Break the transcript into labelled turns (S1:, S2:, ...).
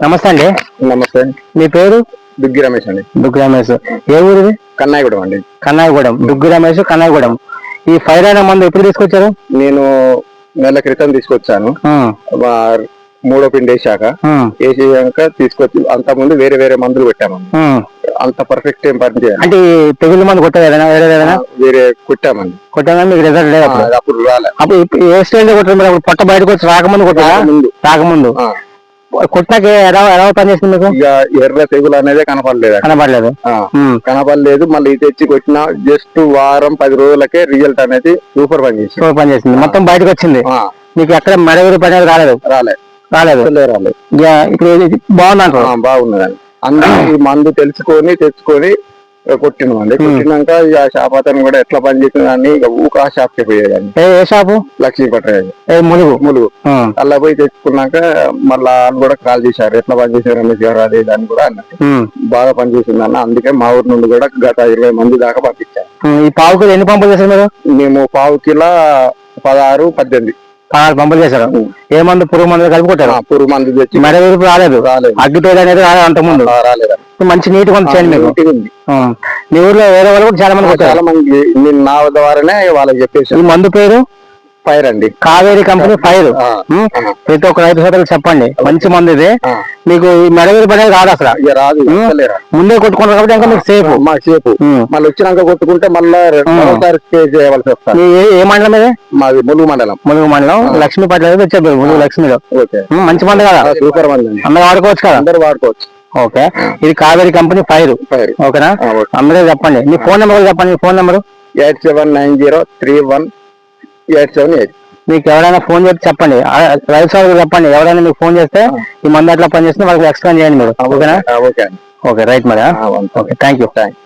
S1: నమస్తే అండి.
S2: నమస్తే.
S1: మీ పేరు?
S2: దుగ్గి రమేష్ అండి.
S1: దుగ్గు రమేష్. ఏ ఊరిది?
S2: కన్నాయగూడెం అండి.
S1: కన్నాయగూడెం. దుగ్గు రమేష్ కన్నాయగూడెం. ఈ ఫైర్ అయిన మందు ఎప్పుడు తీసుకొచ్చారు?
S2: నేను నెల క్రితం తీసుకొచ్చాను. మూడో పిండి వేసాక వేసాక తీసుకొచ్చి అంత ముందు వేరే వేరే మందులు పెట్టామండి
S1: ఉమ్.
S2: అంత పర్ఫెక్ట్ ఏం పని చేయాలి
S1: అంటే తెగులు మందు కొట్టదు ఏదైనా వేరే ఏదైనా?
S2: వేరే కొట్టామండి.
S1: కొట్టగా మీకు రిజల్ట్ లేదు? అప్పుడు
S2: రాలే.
S1: అప్పుడు ఏ స్టేజ్ కొట్టారు? అప్పుడు పొట్ట బయటకు వచ్చి రాకముందు కొట్టారా?
S2: ముందు
S1: రాకముందు. కొట్టాక ఎలా ఎలా పనిచేస్తుంది మీకు?
S2: ఇక ఎర్ర తెగులు అనేది కనపడలేదు
S1: కనపడలేదు.
S2: కనపడలేదు మళ్ళీ ఇది తెచ్చి కొట్టిన జస్ట్ వారం పది రోజులకే రిజల్ట్ అనేది సూపర్ పని చేసి
S1: సూపర్ పనిచేసింది మొత్తం బయటకు వచ్చింది మీకు ఎక్కడ మెడగురు పని రాలేదు?
S2: రాలే.
S1: రాలేదు.
S2: అసలే రాలే
S1: ఇక ఇప్పుడు బాగుంది.
S2: బాగున్నదండి అందరూ మందు తెలుసుకొని తెచ్చుకొని కొట్టినామండి కొట్టినాక ఇక ఆ షాప్ అతను కూడా ఎట్లా పనిచేసిందని ఇక ఊక ఆ షాప్కి పోయేదాన్ని.
S1: ఏ షాపు
S2: లక్ష్మీ పట్టరాజు
S1: ములుగు?
S2: ములుగు. అలా పోయి తెచ్చుకున్నాక మళ్ళా వాళ్ళు కూడా కాల్ చేశారు. ఎట్లా పనిచేసారు రమేష్ గారు అది ఇది అని కూడా అన్నారు.
S1: ఉమ్.
S2: బాగా పనిచేసింది అన్న అందుకే మా ఊరు నుండి కూడా గత ఇరవై మంది దాకా పంపించారు.
S1: ఈ పావు కిలో ఎన్ని పంపులు చేశారు మీరు?
S2: మేము పావు కిలో పదహారు పద్దెనిమిది.
S1: పంపులు చేశారు. ఏ మందు పురుగు మందులు కలిపి కొట్టారు?
S2: పురుగు మందు తెచ్చి
S1: మెడ విరుపు రాలేదు.
S2: రాలేదు.
S1: అగ్గితేడు అనేది రాలేదు అంత ముందు
S2: ఆ, రాలేదండి
S1: మంచి నీట్ కొంత చేయండి మీకు. మీ ఊర్లో వేరే వాళ్ళు కూడా చాలా మంది
S2: చాలా మంది నా ద్వారానే వాళ్ళకి చెప్పేసి
S1: ఈ మందు పేరు?
S2: ఫైర్ అండి.
S1: Kaveri company fire. ప్రతి ఒక్క రైతు సోదరులకు చెప్పండి. మంచి మందు ఇది. మీకు ఈ మెడ విరుపు అనేది రాదు అసలు.
S2: రాదు.
S1: ముందే కొట్టుకుంటారు కాబట్టి ఇంకా మీకు సేఫ్
S2: మా సేపు
S1: ఉమ్.
S2: మళ్ళీ వచ్చినాక కొట్టుకుంటే మళ్ళా స్టే చేయవలసి వస్తుంది.
S1: ఏ- మండలం ఇది?
S2: మాది ములుగు మండలం.
S1: ములుగు మండలం. లక్ష్మీ పట్ల వచ్చారు ములుగు లక్ష్మిలో. మంచి మందు కదా?
S2: సూపర్ మంది
S1: అందరూ వాడుకోవచ్చు కదా?
S2: అందరు వాడుకోవచ్చు.
S1: ఓకే. ఇది కావేరి కంపెనీ ఫైర్.
S2: ఫైర్.
S1: ఓకేనా? అందరూ చెప్పండి. మీ ఫోన్ నెంబర్ చెప్పండి. మీ phone number?
S2: Eight seven nine zero three one eight seven eight
S1: మీకు ఎవరైనా ఫోన్ చేసి చెప్పండి. రైతు సోదరులకు చెప్పండి. ఎవరైనా మీకు ఫోన్ చేస్తే ఈ మందు ఎట్లా పనిచేస్తుంది వాళ్ళకి ఎక్స్ప్లెయిన్ చేయండి మీరు. ఓకేనా?
S2: ఓకే
S1: ఓకే రైట్ మరి ఓకే థ్యాంక్ యూ
S2: థ్యాంక్